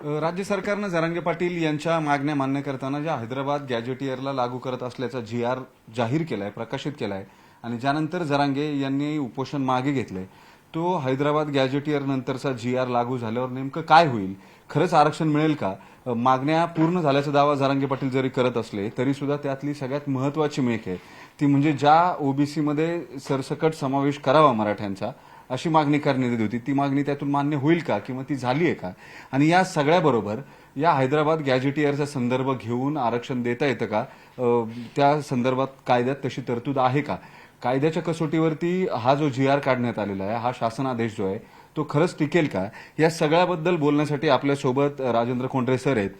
राज्य सरकारनं जरांगे पाटील यांच्या मागण्या मान्य करताना ज्या हैदराबाद गॅजेटियरला लागू करत असल्याचा जी आर जाहीर केलाय प्रकाशित केलाय आणि ज्यानंतर जरांगे यांनी उपोषण मागे घेतलंय तो हैदराबाद गॅजेटियर नंतरचा जी आर लागू झाल्यावर नेमकं काय होईल? खरंच आरक्षण मिळेल का? मागण्या पूर्ण झाल्याचा दावा जरांगे पाटील जरी करत असले तरी सुद्धा त्यातली सगळ्यात महत्वाची मेख आहे. ती म्हणजे ज्या ओबीसीमध्ये सरसकट समावेश करावा मराठ्यांचा अशी मागणी करण्यात होती. ती मागणी त्यातून मान्य होईल का किंवा ती झाली आहे का? आणि या सगळ्याबरोबर या हैदराबाद गॅजेटियरचा संदर्भ घेऊन आरक्षण देता येतं का? त्या संदर्भात कायद्यात तशी तरतूद आहे का? कायद्याच्या कसोटीवरती हा जो जी आर काढण्यात आलेला आहे हा शासन आदेश जो आहे तो खरंच टिकेल का? या सगळ्याबद्दल बोलण्यासाठी आपल्यासोबत राजेंद्र खोंडरे सर आहेत.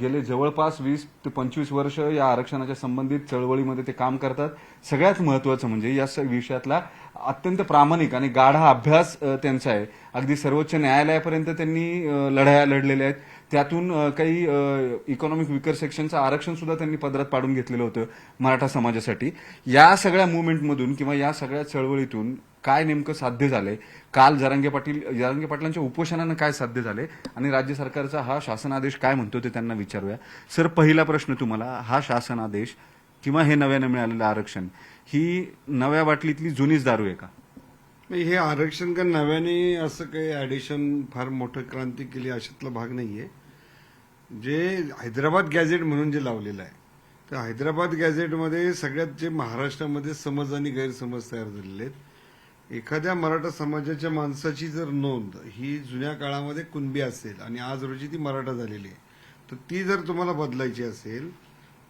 गेले जवळपास वीस ते पंचवीस वर्ष या आरक्षणाच्या संबंधित चळवळीमध्ये ते काम करतात. सगळ्यात महत्वाचं म्हणजे या विषयातला अत्यंत प्रामाणिक आणि गाढा अभ्यास त्यांचा आहे. अगदी सर्वोच्च न्यायालयापर्यंत त्यांनी लढाया लढलेल्या आहेत. त्यातून काही इकॉनॉमिक विकर सेक्शनचं आरक्षण सुद्धा त्यांनी पदरात पाडून घेतलेलं होतं मराठा समाजासाठी. या सगळ्या मुवमेंटमधून किंवा या सगळ्या चळवळीतून काय नेमकं साध्य झालंय? काल जरांगे पाटील जरांगे पाटलांच्या उपोषणानं काय साध्य झालंय? आणि राज्य सरकारचा हा शासन आदेश काय म्हणतो ते त्यांना विचारूया. सर पहिला प्रश्न तुम्हाला हा शासन आदेश किंवा हे नव्यानं मिळालेलं आरक्षण ही नव्या बाटलीतली जुनीच दारू आहे का? हे आरक्षण का नव्याने असं काही ऍडिशन फार मोठं क्रांती केली अशातला भाग नाहीये. जे हैदराबाद गॅझेट म्हणून जे लावलेलं आहे तर हैदराबाद गॅझेटमध्ये सगळ्यात जे महाराष्ट्रामध्ये समज आणि गैरसमज तयार झालेले आहेत. एखाद्या मराठा समाजाच्या माणसाची जर नोंद ही जुन्या काळामध्ये कुणबी असेल आणि आज रोजी ती मराठा झालेली आहे तर ती जर तुम्हाला बदलायची असेल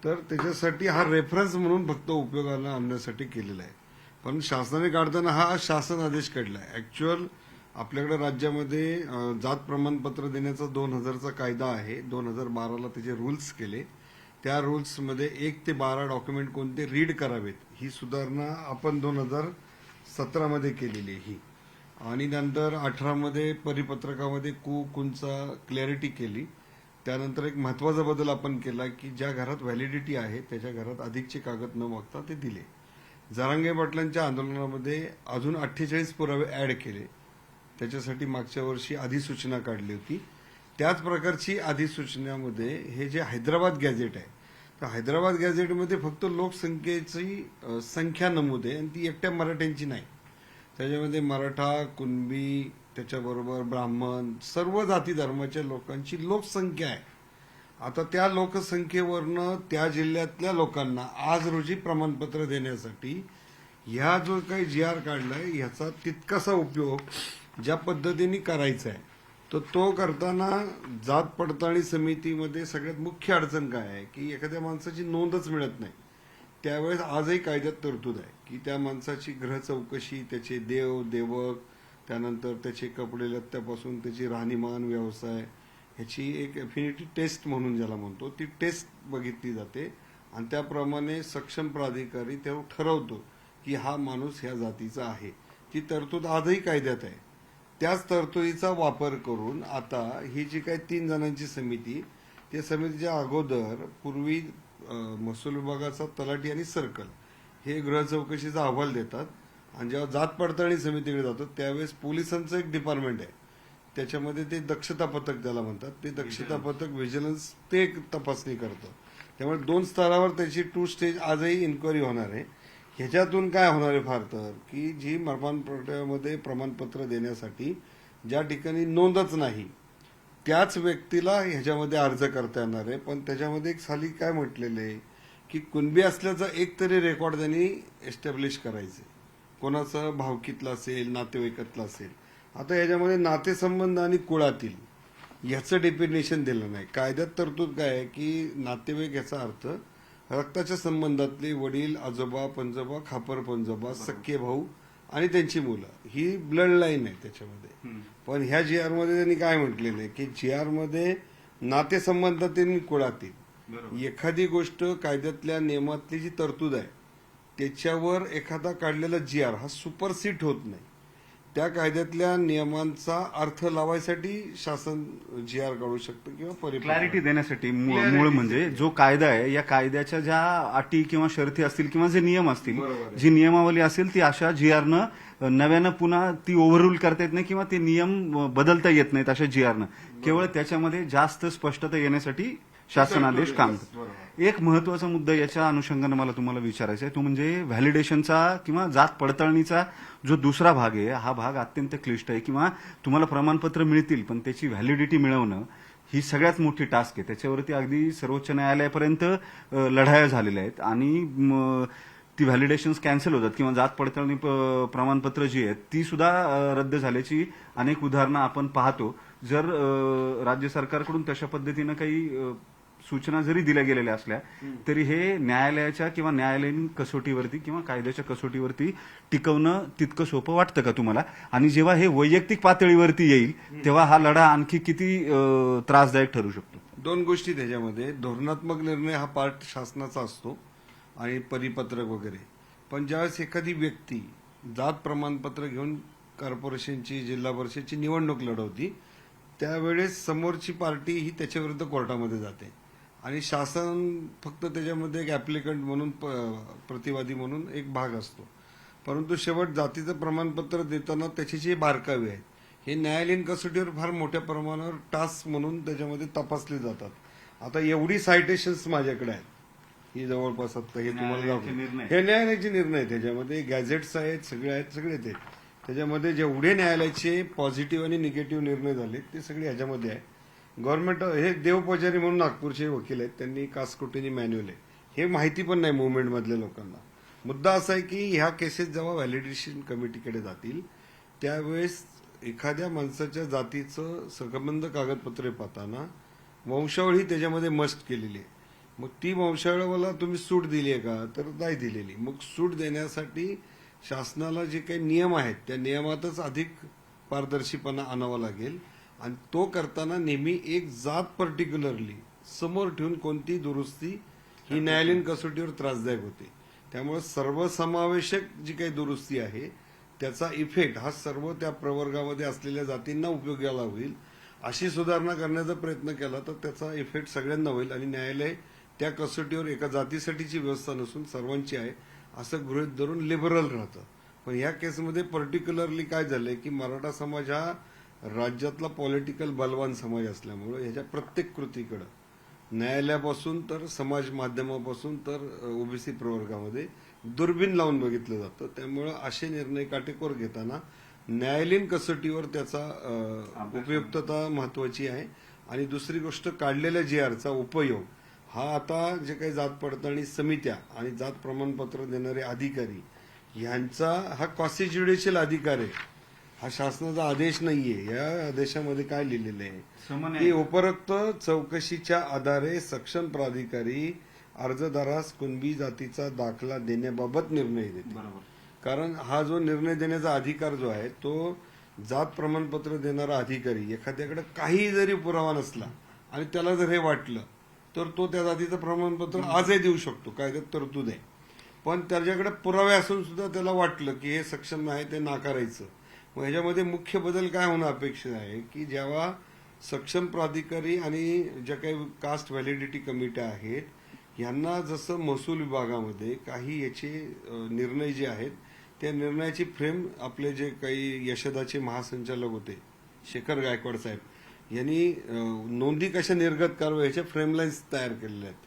तर त्याच्यासाठी हा रेफरन्स म्हणून फक्त उपयोगाला आणण्यासाठी केलेला आहे. पण शासनाने काढताना हा शासन आदेश काढला आहे ऍक्च्युअल आपल्याकडे राज्यामध्ये जात प्रमाणपत्र देण्याचा दोन हजारचा कायदा आहे. दोन हजार बाराला त्याचे रूल्स केले. त्या रूल्समध्ये एक ते बारा डॉक्युमेंट कोणते रीड करावेत ही सुधारणा आपण दोन हजार सतरामध्ये केलेली आहे. ही आणि नंतर अठरामध्ये परिपत्रकामध्ये कु कुंचा क्लॅरिटी केली. त्यानंतर एक महत्त्वाचा बदल आपण केला की ज्या घरात व्हॅलिडिटी आहे त्याच्या घरात अधिकचे कागद न मागता ते दिले. जरांगे पाटलांच्या आंदोलनामध्ये अजून अठ्ठेचाळीस पुरावे ऍड केले. त्याच्यासाठी मागच्या वर्षी अधिसूचना काढली होती. त्याच प्रकारची अधिसूचनामध्ये हे जे हैदराबाद गॅझेट आहे तर हैदराबाद गॅझेटमध्ये फक्त लोकसंख्येची संख्या नमूद आहे आणि ती एकट्या मराठ्यांची नाही. त्याच्यामध्ये मराठा कुणबी त्याच्याबरोबर ब्राह्मण सर्व जाती धर्माच्या लोकांची लोकसंख्या आहे. आता त्या लोकसंख्येवरनं त्या जिल्ह्यातल्या लोकांना आज रोजी प्रमाणपत्र देण्यासाठी ह्या जो काही जी आर काढलाय ह्याचा तितकासा उपयोग ज्या पद्धतीने करायचा आहे तर तो करताना जात पडताळणी समितीमध्ये सगळ्यात मुख्य अडचण काय आहे की एखाद्या माणसाची नोंदच मिळत नाही. त्यावेळेस आजही कायद्यात तरतूद आहे की त्या माणसाची ग्रह चौकशी त्याचे देव देवक त्यानंतर त्याचे कपडे लत्त्यापासून त्याची राहणीमान व्यवसाय ह्याची एक एफिनिटी टेस्ट म्हणून ज्याला म्हणतो ती टेस्ट बघितली जाते. आणि त्याप्रमाणे सक्षम प्राधिकारी तेव्हा ठरवतो की हा माणूस ह्या जातीचा आहे. ती तरतूद आजही कायद्यात आहे. त्याच तरतुदीचा वापर करून आता ही जी काही तीन जणांची समिती त्या समितीच्या अगोदर पूर्वी महसूल विभागाचा तलाठी आणि सर्कल हे गृह चौकशीचा अहवाल देतात. आणि जेव्हा जात पडताळणी समितीकडे जातो त्यावेळेस पोलिसांचं एक डिपार्टमेंट आहे. त्याच्यामध्ये ते दक्षता पथक त्याला म्हणतात ते दक्षता पथक व्हिजिलन्स ते तपासणी करतं. त्यामुळे दोन स्तरावर त्याची टू स्टेज आजही इन्क्वायरी होणार आहे. ह्याच्यातून काय होणार आहे फार तर की जी प्रमाणपत्रामध्ये प्रमाणपत्र देण्यासाठी ज्या ठिकाणी नोंदच नाही त्याच व्यक्तीला ह्याच्यामध्ये अर्ज करता येणार आहे. पण त्याच्यामध्ये एक साली काय म्हटलेलं आहे की कुणबी असल्याचा एक तरी रेकॉर्ड त्यांनी एस्टॅब्लिश करायचे कोणाचं भावकीतलं असेल नातेवाईकातलं असेल. आता ह्याच्यामध्ये नातेसंबंध आणि कुळातील याचं डेफिनेशन दिलं नाही. कायद्यात तरतूद काय आहे की नातेवाईक याचा अर्थ रक्ताच्या संबंधातले वडील आजोबा पंजोबा खापर पंजोबा सख्खे भाऊ आणि त्यांची मुलं. ही ब्लड लाईन आहे त्याच्यामध्ये. पण ह्या जी आरमध्ये त्यांनी काय म्हटलेलं आहे की जी आरमध्ये नातेसंबंधातील आणि कुळातील एखादी गोष्ट कायद्यातल्या नियमातली जी तरतूद आहे त्याच्यावर एखादा काढलेला जी आर हा सुपरसीट होत नाही. त्या कायद्यातल्या नियमांचा अर्थ लावायसाठी शासन जी आर काढू शकतं किंवा. क्लॅरिटी देण्यासाठी मूळ म्हणजे जो कायदा आहे या कायद्याच्या ज्या अटी किंवा शर्ती असतील किंवा जे नियम असतील. जी नियमावली असेल ती अशा जी आरनं नव्यानं पुन्हा ती ओव्हररूल करता येत नाही किंवा ते नियम बदलता येत नाहीत अशा जी आरनं केवळ त्याच्यामध्ये जास्त स्पष्टता येण्यासाठी शासन आदेश काम करतं. एक महत्त्वाचा मुद्दा याच्या अनुषंगानं मला तुम्हाला विचारायचा आहे. तो म्हणजे व्हॅलिडेशनचा किंवा जात पडताळणीचा जो दुसरा भाग आहे हा भाग अत्यंत क्लिष्ट आहे. किंवा तुम्हाला प्रमाणपत्र मिळतील पण त्याची व्हॅलिडिटी मिळवणं ही सगळ्यात मोठी टास्क आहे. त्याच्यावरती अगदी सर्वोच्च न्यायालयापर्यंत लढाया झालेल्या आहेत. आणि ती व्हॅलिडेशन्स कॅन्सल होतात किंवा जात पडताळणी प्रमाणपत्र जी आहेत ती सुद्धा रद्द झाल्याची अनेक उदाहरणं आपण पाहतो. जर राज्य सरकारकडून तशा पद्धतीनं काही सूचना जरी दिल्या गेलेल्या असल्या तरी हे न्यायालयाच्या किंवा न्यायालयीन कसोटीवरती किंवा कायद्याच्या कसोटीवरती टिकवणं तितकं सोपं वाटतं का तुम्हाला? आणि जेव्हा हे वैयक्तिक पातळीवरती येईल तेव्हा हा लढा आणखी किती त्रासदायक ठरू शकतो? दोन गोष्टी त्याच्यामध्ये. धोरणात्मक निर्णय हा पार्ट शासनाचा असतो आणि परिपत्रक वगैरे. पण ज्यावेळेस एखादी व्यक्ती जात प्रमाणपत्र घेऊन कॉर्पोरेशनची जिल्हा परिषदची निवडणूक लढवती त्यावेळेस समोरची पार्टी ही त्याच्याविरुद्ध कोर्टामध्ये जाते. आणि शासन फक्त त्याच्यामध्ये एक ऍप्लिकंट म्हणून प- प्रतिवादी म्हणून एक भाग असतो. परंतु शेवट जातीचं प्रमाणपत्र देताना त्याचे जे बारकावे आहेत. हे न्यायालयीन कसोटीवर फार मोठ्या प्रमाणावर टास्क म्हणून त्याच्यामध्ये तपासले जातात. आता एवढी सायटेशन्स माझ्याकडे आहेत. ही जवळपास आता हे तुम्हाला. हे न्यायालयाचे निर्णय. त्याच्यामध्ये गॅझेट्स आहेत सगळे आहेत सगळे ते. त्याच्यामध्ये जेवढे न्यायालयाचे पॉझिटिव्ह आणि निगेटिव्ह निर्णय झाले ते सगळे ह्याच्यामध्ये आहे गव्हर्नमेंट हे देवपचारी म्हणून नागपूरचे वकील आहेत त्यांनी कासकोटीनी मॅन्युअल आहे. हे माहिती पण नाही मुवमेंट मधल्या लोकांना. मुद्दा असा आहे की ह्या केसेस जेव्हा व्हॅलिडेशन कमिटीकडे जातील त्यावेळेस एखाद्या माणसाच्या जातीचं सकबंध कागदपत्रे पाहताना वंशावळी त्याच्यामध्ये मस्ट केलेली आहे. मग ती वंशावळीला तुम्ही सूट दिली आहे का? तर नाही दिलेली. मग सूट देण्यासाठी शासनाला जे काही नियम आहेत त्या नियमातच अधिक पारदर्शीपणा आणावा लागेल. आणि तो करताना नेहमी एक जात पर्टिक्युलरली समोर ठेवून कोणती दुरुस्ती ही न्यायालयीन कसोटीवर त्रासदायक होते. त्यामुळे सर्वसमावेशक जी काही दुरुस्ती आहे त्याचा इफेक्ट हा सर्व त्या प्रवर्गामध्ये असलेल्या जातींना उपयोगाला होईल. अशी सुधारणा करण्याचा प्रयत्न केला तर त्याचा इफेक्ट सगळ्यांना होईल आणि न्यायालय त्या कसोटीवर एका जातीसाठीची व्यवस्था नसून सर्वांची आहे असं गृहित धरून लिबरल राहतं. पण ह्या केसमध्ये पर्टिक्युलरली काय झालंय की मराठा समाज हा राज्यातला पॉलिटिकल बलवान समाज असल्यामुळं ह्याच्या प्रत्येक कृतीकडं न्यायालयापासून तर समाज माध्यमापासून तर ओबीसी प्रवर्गामध्ये दुर्बीण लावून बघितलं जातं. त्यामुळं असे निर्णय काटेकोर घेताना न्यायालयीन कसोटीवर त्याचा उपयुक्तता महत्वाची आहे. आणि दुसरी गोष्ट काढलेल्या जी आरचा उपयोग. हा आता जे काही जात पडताळणी समित्या आणि जात प्रमाणपत्र देणारे अधिकारी यांचा हा क्वासी ज्युडिशियल अधिकार आहे. हा शासनाचा आदेश नाहीये. या आदेशामध्ये काय लिहिलेलं आहे. की उपरोक्त चौकशीच्या आधारे सक्षम प्राधिकारी अर्जदारास कुणबी जातीचा दाखला देण्याबाबत निर्णय देते. बरोबर. कारण हा जो निर्णय देण्याचा अधिकार जो आहे तो जात प्रमाणपत्र देणारा अधिकारी एखाद्याकडे काही जरी पुरावा नसला आणि त्याला जर हे वाटलं तर तो त्या जातीचं प्रमाणपत्र आजही देऊ शकतो. कायद्यात तरतूद आहे. पण त्याच्याकडे पुरावे असून सुद्धा त्याला वाटलं की हे सक्षम आहे ते नाकारायचं. मग ह्याच्यामध्ये मुख्य बदल काय होणं अपेक्षित आहे? की जेव्हा सक्षम प्राधिकारी आणि ज्या काही कास्ट व्हॅलिडिटी कमिट्या आहेत यांना जसं महसूल विभागामध्ये काही याचे निर्णय जे आहेत त्या निर्णयाची फ्रेम आपले जे काही यशदाचे महासंचालक होते शेखर गायकवाड साहेब यांनी नोंदी कशा निर्गत कराव्या याच्या फ्रेमलाईन्स तयार केलेल्या आहेत.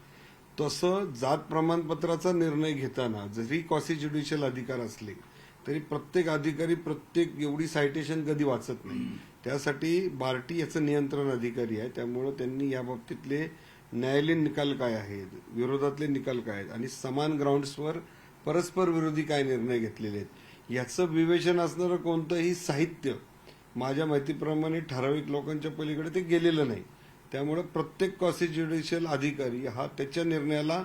तसं जात प्रमाणपत्राचा निर्णय घेताना जरी क्वासी ज्युडिशियल अधिकार असले तरी प्रत्येक अधिकारी प्रत्येक एवढी सायटेशन कधी वाचत नाही. त्यासाठी बार्टी याचं नियंत्रण अधिकारी आहे. त्यामुळं त्यांनी या बाबतीतले न्यायालयीन निकाल काय आहेत विरोधातले निकाल काय आहेत आणि समान ग्राउंड्सवर परस्पर विरोधी काय निर्णय घेतलेले आहेत याचं विवेचन असणारं कोणतंही साहित्य माझ्या माहितीप्रमाणे ठराविक लोकांच्या पलीकडे ते गेलेलं नाही. त्यामुळे प्रत्येक कॉसी ज्युडिशियल अधिकारी हा त्याच्या निर्णयाला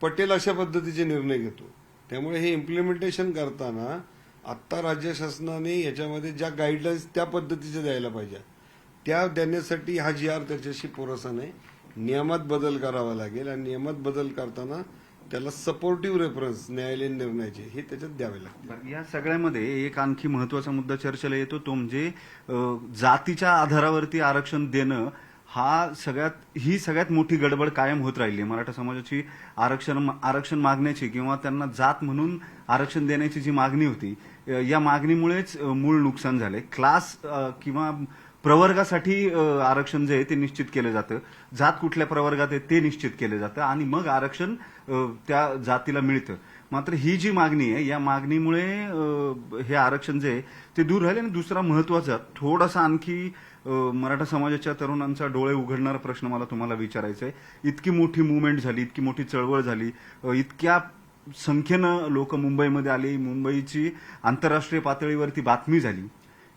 पटेल अशा पद्धतीचे निर्णय घेतो. त्यामुळे हे इम्प्लिमेंटेशन करताना आत्ता राज्य शासनाने याच्यामध्ये ज्या गाईडलाईन्स त्या पद्धतीच्या द्यायला पाहिजे. त्या देण्यासाठी हा जी आर त्याच्याशी पुरेसा नाही. नियमात बदल करावा लागेल आणि नियमात बदल करताना त्याला सपोर्टिव्ह रेफरन्स न्यायालयीन निर्णयाचे हे त्याच्यात द्यावे लागतील. या सगळ्यामध्ये एक आणखी महत्त्वाचा मुद्दा चर्चेला येतो तो म्हणजे जातीच्या आधारावरती आरक्षण देणं हा सगळ्यात ही सगळ्यात मोठी गडबड कायम होत राहिली मराठा समाजाची आरक्षण आरक्षण मागण्याची किंवा त्यांना जात म्हणून आरक्षण देण्याची जी मागणी होती या मागणीमुळेच मूळ नुकसान झाले क्लास किंवा प्रवर्गासाठी आरक्षण जे आहे ते निश्चित केलं जातं. जात कुठल्या प्रवर्गात आहे ते निश्चित केलं जातं आणि मग आरक्षण त्या जातीला मिळतं. मात्र ही जी मागणी आहे या मागणीमुळे हे आरक्षण जे आहे ते दूर राहिले आणि दुसरा महत्त्वाचा थोडासा आणखी मराठा समाजाच्या तरुणांचा डोळे उघडणारा प्रश्न मला तुम्हाला विचारायचा आहे इतकी मोठी मुवमेंट झाली इतकी मोठी चळवळ झाली. इतक्या संख्येनं लोक मुंबईमध्ये आली मुंबईची आंतरराष्ट्रीय पातळीवरती बातमी झाली.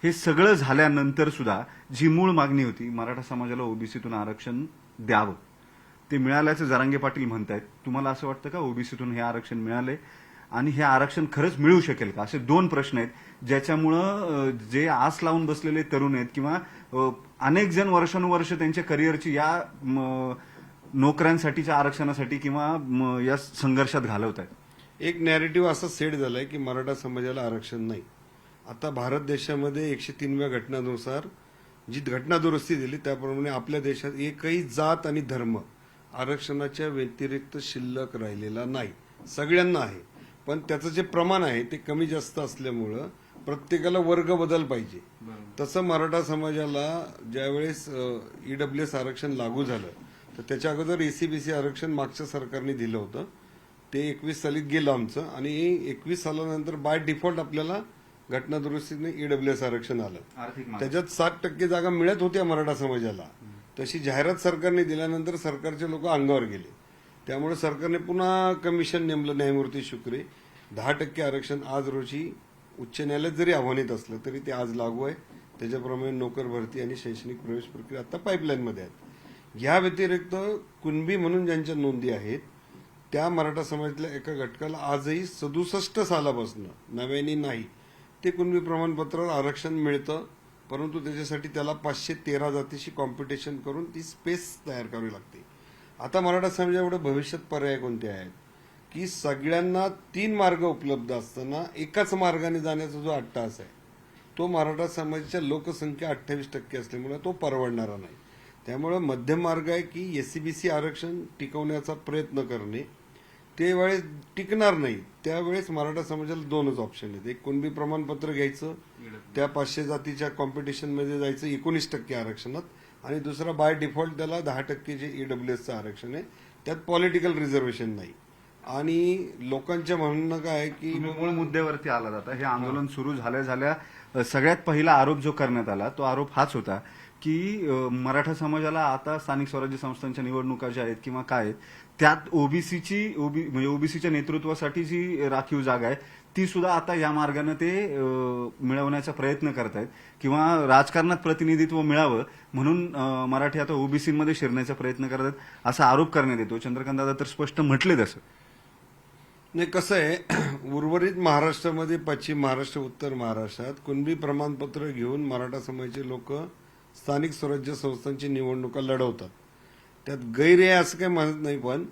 हे सगळं झाल्यानंतर सुद्धा जी मूळ मागणी होती मराठा समाजाला ओबीसीतून आरक्षण द्यावं. ते मिळाल्याचं जरांगे पाटील म्हणतायत. तुम्हाला असं वाटतं का ओबीसीतून हे आरक्षण मिळालंय? आणि हे आरक्षण खरंच मिळू शकेल का? असे दोन प्रश्न आहेत ज्याच्यामुळं जे आस लावून बसलेले तरुण आहेत किंवा अनेक जण वर्षानुवर्ष त्यांच्या करिअरची या म, नोकऱ्यांसाठीच्या आरक्षणासाठी किंवा म, या संघर्षात घालवत आहेत एक नॅरेटिव्ह असा सेट झालाय की मराठा समाजाला आरक्षण नाही. आता भारत देशामध्ये एकशे तीनव्या घटनानुसार जी घटना दुरुस्ती दिली त्याप्रमाणे आपल्या देशात एकही जात आणि धर्म आरक्षणाच्या व्यतिरिक्त शिल्लक राहिलेला नाही. सगळ्यांना आहे. पण त्याचं जे प्रमाण आहे ते कमी जास्त असल्यामुळं प्रत्येकाला वर्ग बदल पाहिजे. तसं मराठा समाजाला ज्यावेळेस ईडब्ल्यू एस आरक्षण लागू झालं तर त्याच्या अगोदर एसीबीसी आरक्षण मागच्या सरकारने दिलं होतं. ते एकवीस सालीत गेलं आमचं आणि एकवीस सालानंतर बाय डिफॉल्ट आपल्याला घटना दुरुस्तीने ईडब्ल्यू एस आरक्षण आलं. त्याच्यात साठ टक्के जागा मिळत होत्या मराठा समाजाला. तशी जाहिरात सरकारने दिल्यानंतर सरकारचे लोक अंगावर गेले. त्यामुळे सरकारने पुन्हा कमिशन नेमलं न्यायमूर्ती शुक्रे. दहा टक्के आरक्षण आज रोजी उच्च न्यायालयात जरी आव्हानित असलं तरी ते आज लागू आहे. त्याच्याप्रमाणे नोकर भरती आणि शैक्षणिक प्रवेश प्रक्रिया आता पाईपलाईनमध्ये आहेत. या व्यतिरिक्त कुणबी म्हणून ज्यांच्या नोंदी आहेत त्या मराठा समाजातल्या एका घटकाला आजही सदुसष्ट सालापासून नव्याने नाही ते कुणबी प्रमाणपत्रावर आरक्षण मिळतं परंतु त्याच्यासाठी त्याला पाचशे तेरा जातीशी कॉम्पिटिशन करून ती स्पेस तयार करावी लागते. आता मराठा समाजापुढे भविष्यात पर्याय कोणते आहेत? की सगळ्यांना तीन मार्ग उपलब्ध असताना एकाच मार्गाने जाण्याचा जो अट्टास आहे तो मराठा समाजाच्या लोकसंख्या अठ्ठावीस टक्के असल्यामुळे तो परवडणारा नाही. त्यामुळे मध्यम मार्ग आहे की एससीबीसी आरक्षण टिकवण्याचा प्रयत्न करणे ते वेळेस टिकणार नाही त्यावेळेस मराठा समाजाला दोनच ऑप्शन आहेत. एक कुणबी प्रमाणपत्र घ्यायचं त्या पाचशे जातीच्या कॉम्पिटिशनमध्ये जायचं एकोणीस टक्के आरक्षणात आणि दुसरा बाय डिफॉल्ट त्याला दहा टक्के जे ईडब्ल्यू एसचं आरक्षण आहे. त्यात पॉलिटिकल रिझर्वेशन नाही. आणि लोकांच्या म्हणणं काय की मूळ मुद्द्यावरती आला जाता हे आंदोलन सुरू झाल्या झाल्या सगळ्यात पहिला आरोप जो करण्यात आला तो आरोप हाच होता की मराठा समाजाला आता स्थानिक स्वराज्य संस्थांच्या निवडणुका ज्या आहेत किंवा काय आहेत त्यात ओबीसीची ओबी म्हणजे ओबीसीच्या नेतृत्वासाठी जी राखीव जागा आहे ती सुद्धा आता या मार्गाने ते मिळवण्याचा प्रयत्न करतायत. किंवा राजकारणात प्रतिनिधित्व मिळावं म्हणून मराठी आता ओबीसीमध्ये शिरण्याचा प्रयत्न करतात असा आरोप करण्यात येतो. चंद्रकांत दादा तर स्पष्ट म्हटले तसं नाही कसं आहे उर्वरित महाराष्ट्रामध्ये पश्चिम महाराष्ट्र उत्तर महाराष्ट्रात कुणबी प्रमाणपत्र घेऊन मराठा समाजाचे लोक स्थानिक स्वराज्य संस्थांची निवडणुका लढवतात. त्यात गैर आहे असं काही म्हणत नाही पण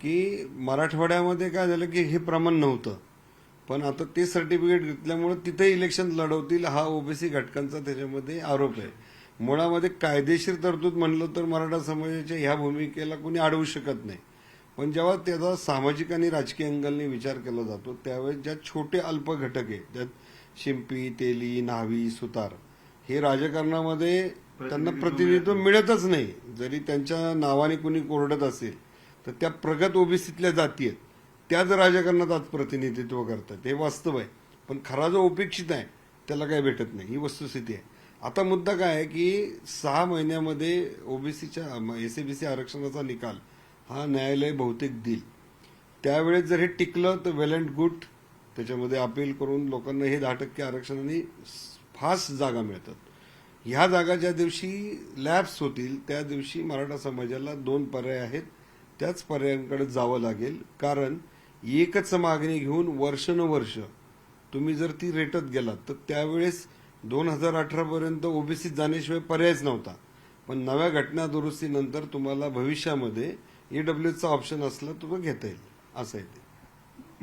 की मराठवाड्यामध्ये काय झालं की हे प्रमाण नव्हतं. पण आता ते सर्टिफिकेट घेतल्यामुळे तिथे इलेक्शन लढवतील हा ओबीसी घटकांचा त्याच्यामध्ये आरोप आहे. मुळामध्ये कायदेशीर तरतूद म्हणलं तर मराठा समाजाच्या ह्या भूमिकेला कोणी अडवू शकत नाही. पण जेव्हा त्याचा सामाजिक आणि राजकीय अँगलने विचार केला जातो त्यावेळेस ज्या छोटे अल्प घटक आहे ज्यात शिंपी तेली न्हावी सुतार हे राजकारणामध्ये त्यांना प्रतिनिधित्व मिळतच नाही. जरी त्यांच्या नावाने कुणी कोरडत असेल तर त्या प्रगत ओबीसीतल्या जाती आहेत. त्याच राजकारणात आज प्रतिनिधित्व करतात. हे वास्तव आहे. पण खरा जो उपेक्षित आहे त्याला काही भेटत नाही. ही वस्तुस्थिती आहे. आता मुद्दा काय आहे की सहा महिन्यामध्ये ओबीसीच्या एसीबीसी आरक्षणाचा निकाल हा न्यायालय बहुतेक देईल. त्यावेळेस जर हे टिकलं तर वेल अँड गुड त्याच्यामध्ये अपील करून लोकांना हे दहा टक्के आरक्षणाने फास्ट जागा मिळतात. ह्या जागा ज्या दिवशी लॅब्स होतील त्या दिवशी मराठा समाजाला दोन पर्याय आहेत. त्याच पर्यायांकडे जावं लागेल. कारण एकच मागणी घेऊन वर्षानुवर्ष तुम्ही जर ती रेटत गेलात तर त्यावेळेस दोन हजार अठरापर्यंत ओबीसीत जाण्याशिवाय पर्यायच नव्हता. पण नव्या घटना दुरुस्तीनंतर तुम्हाला भविष्यामध्ये ईडब्ल्यूचा ऑप्शन असला तुम्हाला घेता येईल. असं आहे ते.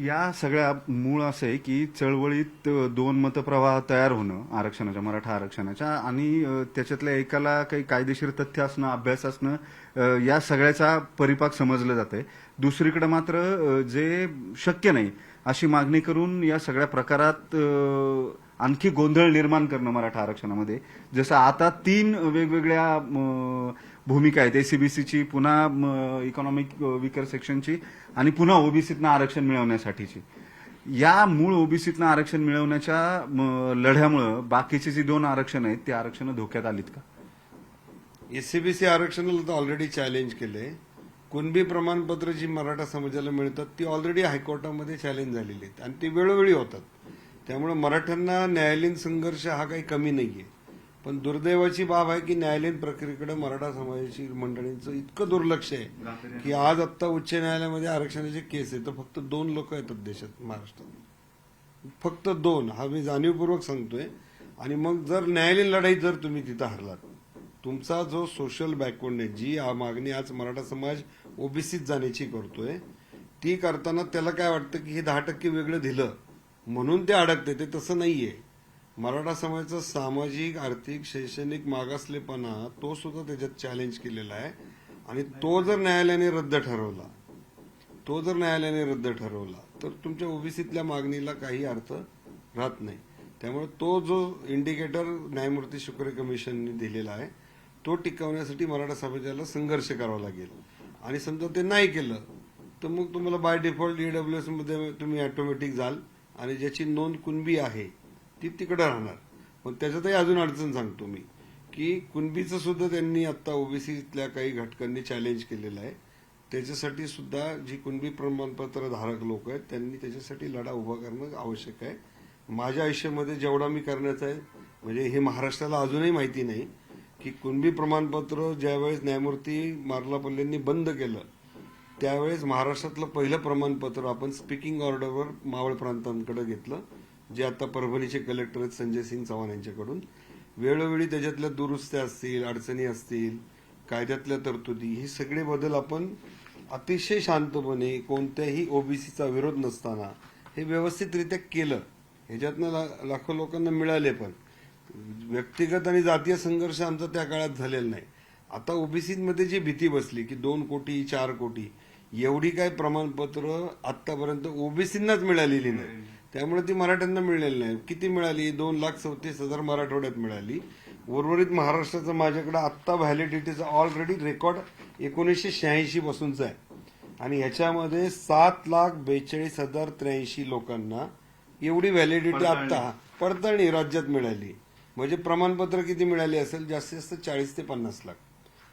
या सगळ्या मूळ असं आहे की चळवळीत दोन मतप्रवाह तयार होणं आरक्षणाच्या मराठा आरक्षणाच्या आणि त्याच्यातल्या एकाला काही कायदेशीर तथ्य असणं अभ्यास असणं या सगळ्याचा परिपाक समजलं जाते दुसरीकडे मात्र जे शक्य नाही अशी मागणी करून या सगळ्या प्रकारात आणखी गोंधळ निर्माण करणं मराठा आरक्षणामध्ये. जसं आता तीन वेगवेगळ्या भूमिका आहे ते सीबीसीची पुन्हा इकॉनॉमिक विकर सेक्शनची आणि पुन्हा ओबीसीतनं आरक्षण मिळवण्यासाठीची. या मूळ ओबीसीतनं आरक्षण मिळवण्याच्या लढ्यामुळं बाकीचे जे दोन आरक्षण आहेत ते आरक्षणं धोक्यात आलीत का? एससीबीसी आरक्षणाला तर ऑलरेडी चॅलेंज केले कुणबी प्रमाणपत्र जी मराठा समाजाला मिळतात ती ऑलरेडी हायकोर्टामध्ये चॅलेंज झालेली आहेत. आणि ती वेळोवेळी होतात. त्यामुळे मराठ्यांना न्यायालयीन संघर्ष हा काही कमी नाहीये. पण दुर्दैवाची बाब आहे की न्यायालयीन प्रक्रियेकडे मराठा समाजाची मंडळींचं इतकं दुर्लक्ष आहे की आज आत्ता उच्च न्यायालयामध्ये आरक्षणाचे केस आहे तर फक्त दोन लोक येतात देशात महाराष्ट्रात फक्त दोन हा मी जाणीवपूर्वक सांगतोय. आणि मग जर न्यायालयीन लढाई जर तुम्ही तिथं हरलात तुमचा जो सोशल बॅकवर्ड आहे जी मागणी आज मराठा समाज ओबीसीत जाण्याची करतोय ती करताना त्याला काय वाटतं की हे दहा टक्के वेगळं दिलं म्हणून ते अडकते ते तसं नाहीये. मराठा समाजाचा सामाजिक आर्थिक शैक्षणिक मागासलेपणा तो सुद्धा त्याच्यात चॅलेंज केलेला आहे. आणि तो जर न्यायालयाने रद्द ठरवला तो जर न्यायालयाने रद्द ठरवला तर तुमच्या ओबीसीतल्या मागणीला काही अर्थ राहत नाही. त्यामुळे तो जो इंडिकेटर न्यायमूर्ती शुक्रे कमिशनने दिलेला आहे तो टिकवण्यासाठी मराठा समाजाला संघर्ष करावा लागेल. आणि समजा ते नाही केलं तर मग तुम्हाला बाय डिफॉल्ट ईडब्ल्यूएसमध्ये तुम्ही ऑटोमॅटिक जाल. आणि ज्याची नोंद कुणबी आहे ती तिकडे राहणार. पण त्याच्यातही अजून अडचण सांगतो मी की कुणबीचं सुद्धा त्यांनी आता ओबीसीतल्या काही घटकांनी चॅलेंज केलेलं आहे. त्याच्यासाठी सुद्धा जी कुणबी प्रमाणपत्र धारक लोक आहेत त्यांनी त्याच्यासाठी लढा उभा करणं आवश्यक आहे. माझ्या आयुष्यामध्ये जेवढा मी करण्याचा आहे म्हणजे हे महाराष्ट्राला अजूनही माहिती नाही की कुणबी प्रमाणपत्र ज्यावेळेस न्यायमूर्ती मार्लापल्लेंनी बंद केलं त्यावेळेस महाराष्ट्रातलं पहिलं प्रमाणपत्र आपण स्पीकिंग ऑर्डरवर मावळ प्रांतांकडे घेतलं. जे आता परभणीचे कलेक्टर आहेत संजय सिंग चव्हाण यांच्याकडून. वेळोवेळी त्याच्यातल्या दुरुस्त्या असतील अडचणी असतील कायद्यातल्या तरतुदी हे सगळे बदल आपण अतिशय शांतपणे कोणत्याही ओबीसीचा विरोध नसताना हे व्यवस्थितरित्या केलं. ह्याच्यातनं ला- लाखो लोकांना मिळाले पण. व्यक्तिगत आणि जातीय संघर्ष आमचा त्या काळात झालेला नाही. आता ओबीसीमध्ये जी भीती बसली की दोन कोटी चार कोटी एवढी काय प्रमाणपत्र आतापर्यंत ओबीसींनाच मिळालेली नाही. त्यामुळे ती मराठ्यांना मिळलेली नाही. किती मिळाली? दोन लाख चौतीस हजार मराठवाड्यात मिळाली. उर्वरित महाराष्ट्राचं माझ्याकडे आत्ता व्हॅलिडिटीचा ऑलरेडी रेकॉर्ड एकोणीसशे शहाऐंशी पासूनचा आहे. आणि ह्याच्यामध्ये सात लाख बेचाळीस हजार त्र्याऐंशी लोकांना एवढी व्हॅलिडिटी आत्ता पडताळणी राज्यात मिळाली. म्हणजे प्रमाणपत्र किती मिळाली असेल? जास्तीत जास्त चाळीस ते पन्नास लाख.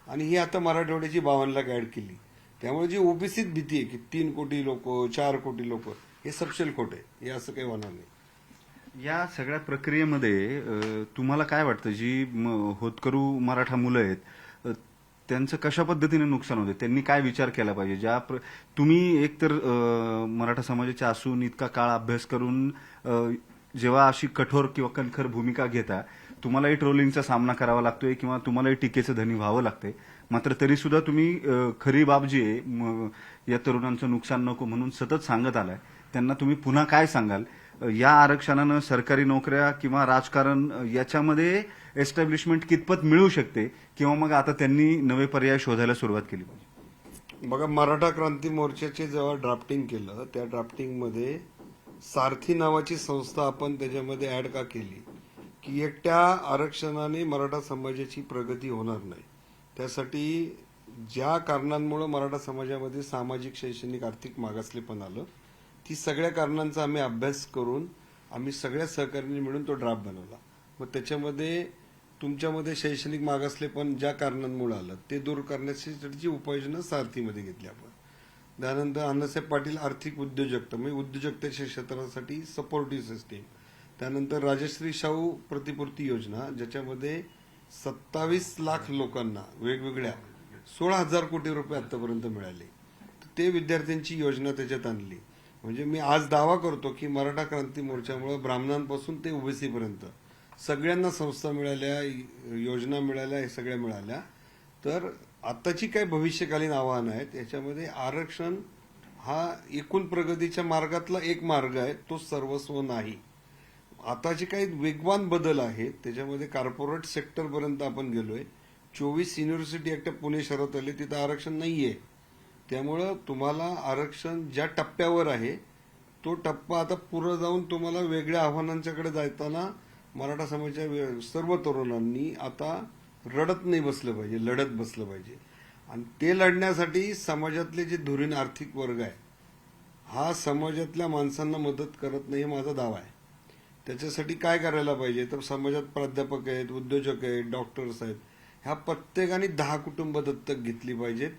आणि ही आता मराठवाड्याची बावन्न लाख ऍड केली. त्यामुळे जी ओबीसीत भीती आहे की तीन कोटी लोक चार कोटी लोक हे सपशेलकोट आहे. हे असं काही होणार नाही. या सगळ्या प्रक्रियेमध्ये अ, तुम्हाला काय वाटतं? जी म- होतकरू मराठा मुलं आहेत अ, त्यांचं कशा पद्धतीने नुकसान होते? त्यांनी काय विचार केला पाहिजे? ज्या प्र- तुम्ही एकतर अ, मराठा समाजाचे असून इतका काळ अभ्यास करून अ, जेव्हा अशी कठोर किंवा कणखर भूमिका घेता तुम्हालाही ट्रोलिंगचा सामना करावा लागतोय किंवा तुम्हालाही टीकेचं धनी व्हावं लागतंय. मात्र तरी सुद्धा तुम्ही अ, खरी बाब जी आहे म- या तरुणांचं नुकसान नको म्हणून सतत सांगत आलाय. त्यांना तुम्ही पुन्हा काय सांगाल? या आरक्षणानं सरकारी नोकऱ्या किंवा राजकारण याच्यामध्ये एस्टॅब्लिशमेंट कितपत मिळू शकते? किंवा मग आता त्यांनी नवे पर्याय शोधायला सुरुवात केली पाहिजे. बघा मराठा क्रांती मोर्चाचे जेव्हा ड्राफ्टिंग केलं त्या ड्राफ्टिंगमध्ये सारथी नावाची संस्था आपण त्याच्यामध्ये ऍड का केली? की एकट्या आरक्षणाने मराठा समाजाची प्रगती होणार नाही. त्यासाठी ज्या कारणांमुळे मराठा समाजामध्ये सामाजिक शैक्षणिक आर्थिक मागासलेपण आलं ती सगळ्या कारणांचा आम्ही अभ्यास करून आम्ही सगळ्या सहकार्यांनी मिळून तो ड्राफ्ट बनवला. मग त्याच्यामध्ये तुमच्यामध्ये शैक्षणिक मागासलेपण ज्या कारणांमुळे आलं ते दूर करण्यासाठी उपाययोजना सारथीमध्ये घेतली आपण. त्यानंतर अण्णासाहेब पाटील आर्थिक उद्योजकता म्हणजे उद्योजकतेच्या क्षेत्रासाठी सपोर्टिव्ह सिस्टीम त्यानंतर राजश्री शाहू प्रतिपूर्ती योजना ज्याच्यामध्ये सत्तावीस लाख लोकांना वेगवेगळ्या सोळा हजार कोटी रुपये आतापर्यंत मिळाले. तर ते विद्यार्थ्यांची योजना त्याच्यात आणली. म्हणजे मी आज दावा करतो की मराठा क्रांती मोर्चामुळे ब्राह्मणांपासून ते ओबीसीपर्यंत सगळ्यांना संस्था मिळाल्या योजना मिळाल्या हे सगळ्या मिळाल्या. तर आताची काय भविष्यकालीन आव्हानं आहेत याच्यामध्ये आरक्षण हा एकूण प्रगतीच्या मार्गातला एक मार्ग आहे तो सर्वस्व नाही. आताचे काही वेगवान बदल आहेत त्याच्यामध्ये कॉर्पोरेट सेक्टरपर्यंत आपण गेलोय. चोवीस युनिव्हर्सिटी एकट्या पुणे शहरात आले तिथं आरक्षण नाहीये. त्यामुळं तुम्हाला आरक्षण ज्या टप्प्यावर आहे तो टप्पा आता पुढे जाऊन तुम्हाला वेगळ्या आव्हानांच्याकडे जाताना मराठा समाजाच्या सर्व तरुणांनी आता रडत नाही बसलं पाहिजे लढत बसलं पाहिजे. आणि ते लढण्यासाठी समाजातले जे धुरीण आर्थिक वर्ग आहे हा समाजातल्या माणसांना मदत करत नाही हे माझा दावा आहे. त्याच्यासाठी काय करायला पाहिजे? तर समाजात प्राध्यापक आहेत उद्योजक आहेत डॉक्टर्स आहेत ह्या प्रत्येकाने दहा कुटुंब दत्तक घेतली पाहिजेत.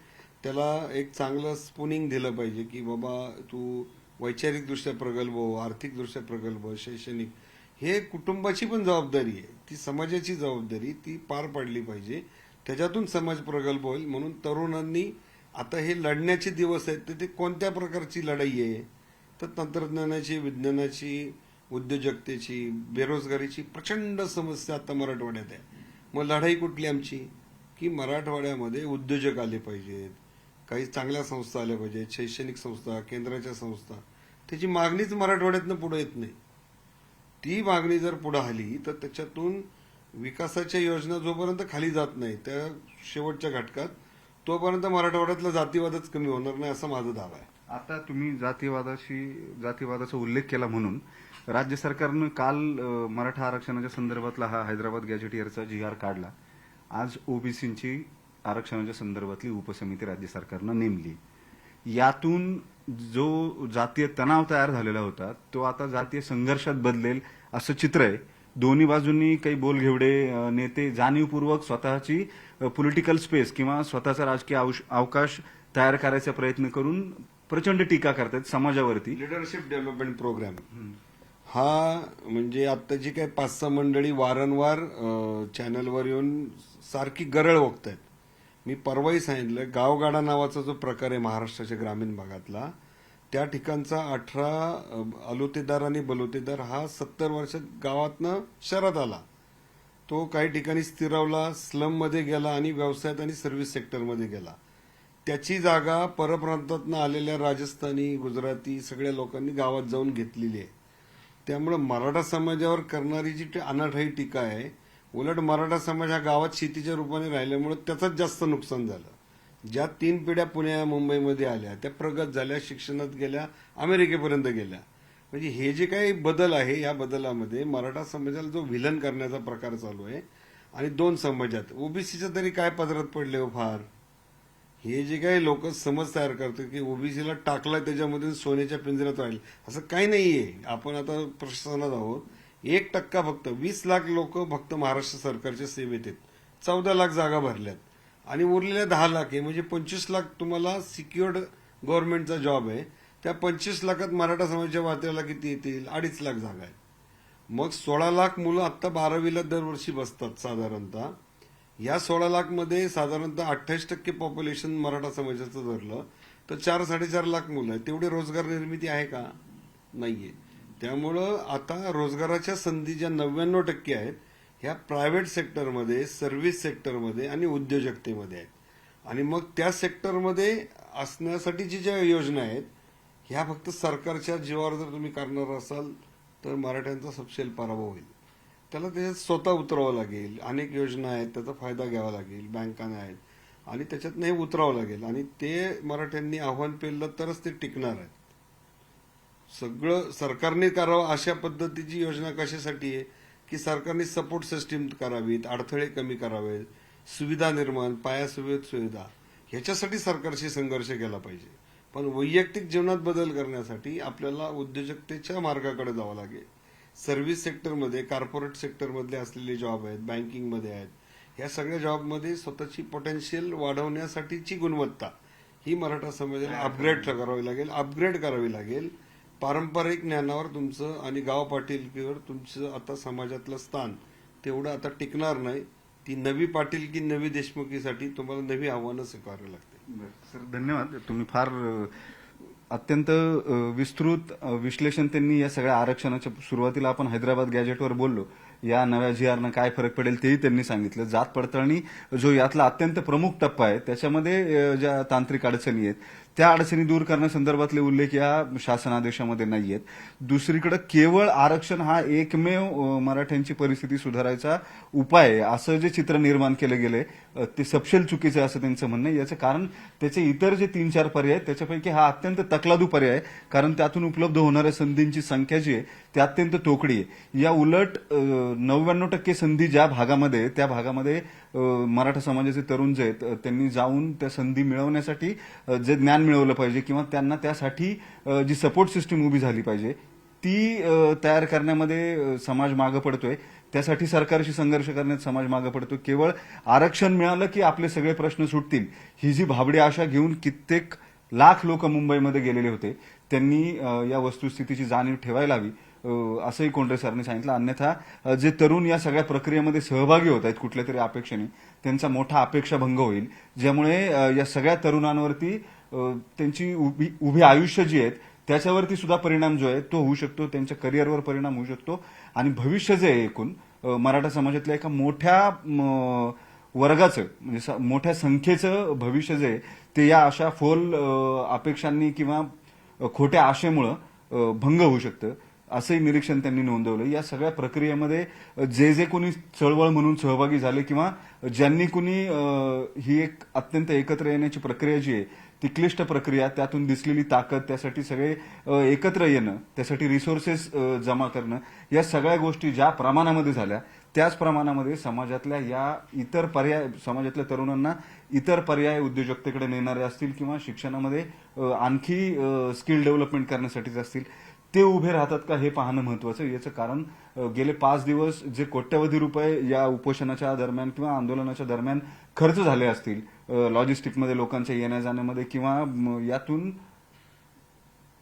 त्याला एक चांगलं स्पुनिंग दिलं पाहिजे की बाबा तू वैचारिकदृष्ट्या प्रगल्भ हो आर्थिकदृष्ट्या प्रगल्भ हो, शैक्षणिक. हे कुटुंबाची पण जबाबदारी आहे. ती समाजाची जबाबदारी ती पार पाडली पाहिजे. त्याच्यातून समाज प्रगल्भ होईल म्हणून तरुणांनी आता हे लढण्याचे दिवस आहेत तर ते कोणत्या प्रकारची लढाई आहे? तर तंत्रज्ञानाची विज्ञानाची उद्योजकतेची बेरोजगारीची प्रचंड समस्या आता मराठवाड्यात आहे. मग लढाई कुठली आमची? की मराठवाड्यामध्ये उद्योजक आले पाहिजेत. काही चांगल्या संस्था आल्या पाहिजेत शैक्षणिक संस्था केंद्राच्या संस्था. त्याची मागणीच मराठवाड्यातनं पुढे येत नाही. ती मागणी जर पुढे आली तर त्याच्यातून विकासाच्या योजना जोपर्यंत खाली जात नाही त्या शेवटच्या घटकात तोपर्यंत मराठवाड्यातला जातीवादच कमी होणार नाही असा माझा दावा आहे. आता तुम्ही जातीवादाशी जातीवादाचा उल्लेख केला म्हणून राज्य सरकारनं काल मराठा आरक्षणाच्या संदर्भातला हा हैदराबाद गॅजेटियरचा जी आर काढला. आज ओबीसींची आरक्षणाच्या संदर्भातली उपसमिती राज्य सरकारनं नेमली. यातून जो जातीय तणाव तयार झालेला होता तो आता जातीय संघर्षात बदलेल असं चित्र आहे. दोन्ही बाजूंनी काही बोलघेवडे नेते जाणीवपूर्वक स्वतःची पॉलिटिकल स्पेस किंवा स्वतःचा राजकीय अवकाश तयार करायचा प्रयत्न करून प्रचंड टीका करतात समाजावरती. लिडरशिप डेव्हलपमेंट प्रोग्राम हा म्हणजे आता जी काही पाच सहा मंडळी वारंवार चॅनलवर येऊन सारखी गरळ ओकतायत मी परवाही सांगितलं गावगाडा नावाचा जो प्रकार आहे महाराष्ट्राच्या ग्रामीण भागातला त्या ठिकाणचा अठरा अलोतेदार आणि बलोतेदार हा सत्तर वर्षात गावातनं शहरात आला. तो काही ठिकाणी स्थिरावला स्लममध्ये गेला आणि व्यवसायात आणि सर्व्हिस सेक्टरमध्ये गेला. त्याची जागा परप्रांतातनं आलेल्या राजस्थानी गुजराती सगळ्या लोकांनी गावात जाऊन घेतलेली आहे. त्यामुळं मराठा समाजावर करणारी जी अनाठाई टीका आहे उलट मराठा समाज हा गावात शेतीच्या रूपाने राहिल्यामुळे त्याचंच जास्त नुकसान झालं. ज्या तीन पिढ्या पुण्या मुंबईमध्ये आल्या त्या प्रगत झाल्या शिक्षणात गेल्या अमेरिकेपर्यंत गेल्या. म्हणजे हे जे काही बदल आहे या बदलामध्ये मराठा समाजाला जो विलन करण्याचा प्रकार चालू आहे आणि दोन समाजात ओबीसीचं तरी काय पदरात पडले हो फार? हे जे काही लोक समज तयार करतात की ओबीसीला टाकला त्याच्यामध्ये सोन्याच्या पिंजऱ्यात राहील असं काही नाहीये. आपण आता प्रशासनात आहोत. एक टक्का फक्त वीस लाख लोक फक्त महाराष्ट्र सरकारच्या सेवेत आहेत. चौदा लाख जागा भरल्यात. आणि उरलेल्या दहा लाख आहे म्हणजे पंचवीस लाख तुम्हाला सिक्युअर्ड गव्हर्नमेंटचा जॉब आहे. त्या पंचवीस लाखात मराठा समाजाच्या वात्याला किती येतील? अडीच लाख जागा आहेत. मग सोळा लाख मुलं आत्ता बारावीला दरवर्षी बसतात साधारणतः. या सोळा लाखमध्ये साधारणतः अठ्ठावीस टक्के पॉप्युलेशन मराठा समाजाचं धरलं. तर चार साडेचार लाख मुलं आहेत. तेवढी रोजगार निर्मिती आहे का? नाहीये. त्यामुळं आता रोजगाराच्या संधी ज्या नव्याण्णव टक्के आहेत ह्या प्रायव्हेट सेक्टरमध्ये सर्व्हिस सेक्टरमध्ये आणि उद्योजकतेमध्ये आहेत. आणि मग त्या सेक्टरमध्ये असण्यासाठीची ज्या योजना आहेत ह्या फक्त सरकारच्या जीवावर जर तुम्ही करणार असाल तर मराठ्यांचा सपशेल पराभव होईल. त्याला त्याच्यात स्वतः उतरावं लागेल. अनेक योजना आहेत त्याचा फायदा घ्यावा लागेल बँकांना आहेत. आणि त्याच्यातनं हे उतरावं लागेल. आणि ते मराठ्यांनी आव्हान पेललं तरच ते टिकणार आहेत. सगळं सरकारने करावं अशा पद्धतीची योजना कशासाठी आहे? की सरकारने सपोर्ट सिस्टीम करावीत अडथळे कमी करावेत सुविधा निर्माण पाया सुविधा सुविधा. ह्याच्यासाठी सरकारशी संघर्ष केला पाहिजे. पण वैयक्तिक जीवनात बदल करण्यासाठी आपल्याला उद्योजकतेच्या मार्गाकडे जावं लागेल. सर्व्हिस सेक्टरमध्ये कॉर्पोरेट सेक्टरमधले असलेले जॉब आहेत बँकिंगमध्ये आहेत ह्या सगळ्या जॉबमध्ये स्वतःची पोटेन्शियल वाढवण्यासाठीची गुणवत्ता ही मराठा समाजाला अपग्रेड करावी लागेल अपग्रेड करावी लागेल. पारंपरिक ज्ञानावर तुमचं आणि गाव पाटीलकीवर तुमचं आता समाजातलं स्थान तेवढं आता टिकणार नाही. ती नवी पाटीलकी नवी देशमुखीसाठी तुम्हाला नवी आव्हानं स्वीकारावी लागतील. सर धन्यवाद. तुम्ही फार अत्यंत विस्तृत विश्लेषण त्यांनी या सगळ्या आरक्षणाच्या सुरुवातीला आपण हैदराबाद गॅजेटवर बोललो. या नव्या जी आरनं काय फरक पडेल तेही त्यांनी सांगितलं. जात पडताळणी जो यातला अत्यंत प्रमुख टप्पा आहे त्याच्यामध्ये ज्या तांत्रिक अडचणी आहेत त्या अडचणी दूर करण्यासंदर्भातले उल्लेख या शासनादेशामध्ये नाही आहेत दुसरीकडे केवळ आरक्षण हा एकमेव मराठ्यांची परिस्थिती सुधारायचा उपाय आहे असं जे चित्र निर्माण केलं गेलंय ते सपशेल चुकीचं आहे असं त्यांचं म्हणणं आहे. याचं कारण त्याचे इतर जे तीन चार पर्याय आहेत त्याच्यापैकी हा अत्यंत तकलादू पर्याय आहे कारण त्यातून उपलब्ध होणाऱ्या संधींची संख्या जी आहे ती अत्यंत तोकडी आहे. या उलट नव्याण्णव टक्के संधी ज्या भागामध्ये त्या भागामध्ये मराठा समाजाचे तरुण जे आहेत त्यांनी जाऊन त्या संधी मिळवण्यासाठी जे ज्ञान मिळवलं पाहिजे किंवा त्यांना त्यासाठी जी सपोर्ट सिस्टीम उभी झाली पाहिजे ती तयार करण्यामध्ये समाज मागं पडतोय. त्यासाठी सरकारशी संघर्ष करण्यात समाज मागं पडतो केवळ आरक्षण मिळालं की आपले सगळे प्रश्न सुटतील. ही जी भाबडी आशा घेऊन कित्येक लाख लोक मुंबईमध्ये गेलेले होते त्यांनी या वस्तुस्थितीची जाणीव ठेवायला हवी. असंही कोंडरे सरांनी सांगितलं. अन्यथा जे तरुण या सगळ्या प्रक्रियेमध्ये सहभागी होत आहेत कुठल्या तरी अपेक्षेने त्यांचा मोठा अपेक्षाभंग होईल. ज्यामुळे या सगळ्या तरुणांवरती त्यांची उभी उभी आयुष्य जी आहेत त्याच्यावरती सुद्धा परिणाम जो आहे तो होऊ शकतो. त्यांच्या करिअरवर परिणाम होऊ शकतो. आणि भविष्य जे आहे एकूण मराठा समाजातल्या एका मोठ्या वर्गाचं म्हणजे स- मोठ्या संख्येचं भविष्य जे आहे ते या अशा फोल अपेक्षांनी किंवा खोट्या आशेमुळं भंग होऊ शकतं. असंही निरीक्षण त्यांनी नोंदवलं. या सगळ्या प्रक्रियेमध्ये जे जे कोणी चळवळ म्हणून सहभागी झाले किंवा ज्यांनी कुणी ही एक अत्यंत एकत्र येण्याची प्रक्रिया जी आहे ती क्लिष्ट प्रक्रिया त्यातून दिसलेली ताकद त्यासाठी सगळे एकत्र येणं त्यासाठी रिसोर्सेस जमा करणं या सगळ्या गोष्टी ज्या प्रमाणामध्ये झाल्या त्याच प्रमाणामध्ये समाजातल्या या इतर पर्याय समाजातल्या तरुणांना इतर पर्याय उद्योजकतेकडे नेणारे असतील किंवा शिक्षणामध्ये आणखी स्किल डेव्हलपमेंट करण्यासाठीच असतील ते उभे राहतात का हे पाहणं महत्वाचं. याचं कारण गेले पाच दिवस जे कोट्यवधी रुपये या उपोषणाच्या दरम्यान किंवा आंदोलनाच्या दरम्यान खर्च झाले असतील लॉजिस्टिकमध्ये लोकांच्या येण्या जाण्यामध्ये किंवा यातून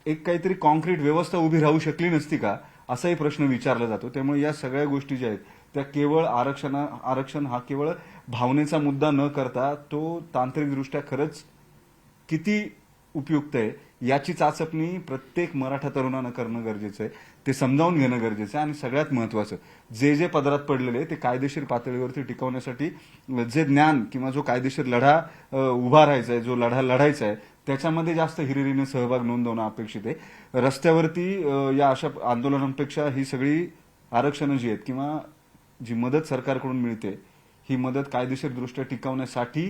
एक काहीतरी कॉन्क्रीट व्यवस्था उभी राहू शकली नसती का असाही प्रश्न विचारला जातो. त्यामुळे या सगळ्या गोष्टी ज्या आहेत त्या केवळ आरक्षणा आरक्षण हा केवळ भावनेचा मुद्दा न करता तो तांत्रिकदृष्ट्या खरंच किती उपयुक्त आहे याची चाचपणी प्रत्येक मराठा तरुणानं करणं गरजेचं आहे. ते समजावून घेणं गरजेचं आहे आणि सगळ्यात महत्वाचं जे जे पदरात पडलेले ते कायदेशीर पातळीवरती टिकवण्यासाठी जे ज्ञान किंवा जो कायदेशीर लढा उभा राहायचा आहे जो लढा लढायचा आहे त्याच्यामध्ये जास्त हिरिरीने सहभाग नोंदवणं अपेक्षित आहे. रस्त्यावरती या अशा आंदोलनांपेक्षा ही सगळी आरक्षणं जी आहेत किंवा जी मदत सरकारकडून मिळते ही मदत कायदेशीरदृष्ट्या टिकवण्यासाठी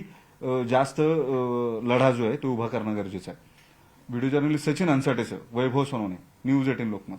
जास्त लढा जो आहे तो उभा करणं गरजेचं आहे. व्हिडिओ जर्नलिस्ट सचिन अन्साटेसह वैभव सोनवणे न्यूज एटीन लोकमत